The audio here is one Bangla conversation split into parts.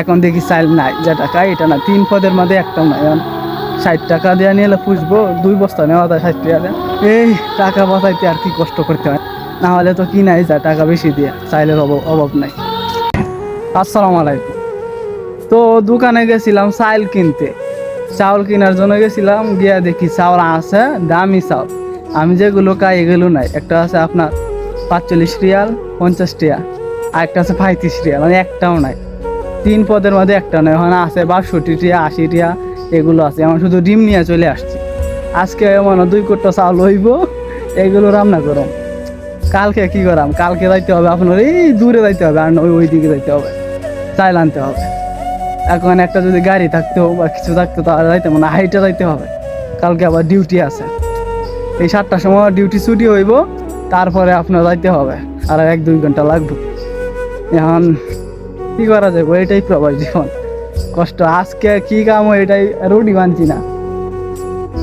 এখন দেখি চাইল নাই, যে টাকা এটা না, তিন পদের মধ্যে একটাও নাই এখন ষাট টাকা দেওয়া নিয়ে পুষবো, দুই বস্তা নেওয়া যায় ষাট টাকা দেয়া। এই টাকা বাঁচাইতে আর কি কষ্ট করতে হয়? না হলে তো কি নাই যায় টাকা বেশি দিয়ে, চাইলের অভাব অভাব নাই। আসসালামু আলাইকুম। তো দোকানে গেছিলাম চাউল কিনতে। চাউল কেনার জন্য গেছিলাম, গিয়া দেখি চাউল আছে, দামি চাউল। আমি যেগুলো খাই এগুলো নাই, একটা আছে আপনার পাঁচচল্লিশ রিয়াল, পঞ্চাশ টিয়া আর একটা আছে পঁয়ত্রিশ রিয়াল মানে একটাও নাই। তিন পদের মধ্যে একটা নয়, ওখানে আছে বাষট্টি টিয়া, আশি টিয়া, এগুলো আছে। আমার শুধু ডিম নিয়ে চলে আসছি। আজকে মনে দুই কোটা চাউল হইব, এগুলো রান্না করম কালকে কি করাম? কালকে যাইতে হবে আপনার, এই দূরে যাইতে হবে, আর ওই ওই দিকে যাইতে হবে। চাইল আনতে হবে। এখন একটা যদি গাড়ি থাকতো বা কিছু থাকতো, তাহলে যাইতে মানে হাইটে যাইতে হবে। কালকে আবার ডিউটি আছে। এই সাতটার সময় ডিউটি ছুটি হইব, তারপরে আপনার যাইতে হবে। আর এক দুই ঘণ্টা লাগবে। এখন কি করা যাবে, এটাই প্রবাস জীবন। কষ্ট, আজকে কি কাম এটাই রুটি মানছি না।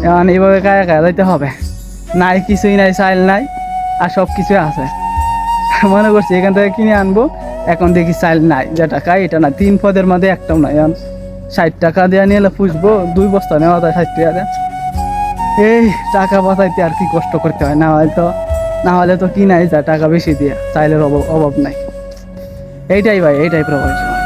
এখন এইভাবে কায়া কায়া যাইতে হবে। নাই কিছুই নাই চাইল নাই, আর সব কিছুই আছে। মনে করছি এখান থেকে কিনে আনব, এখন দেখি চাইল নাই, যে টাকা এটা না, তিন পদের মধ্যে একটাও নাই। এখন ষাট টাকা দেওয়া নিয়ে পুষবো, দুই বস্তা নেওয়া যায় ষাট টাকা দেয়া। এই টাকা বাঁচাইতে আর কি কষ্ট করতে হয়, না হয়তো না হলে তো কি নাই যায়, টাকা বেশি দিয়ে চাইলের অভাব অভাব নাই। এইটাই ভাই এইটাই প্রবলেম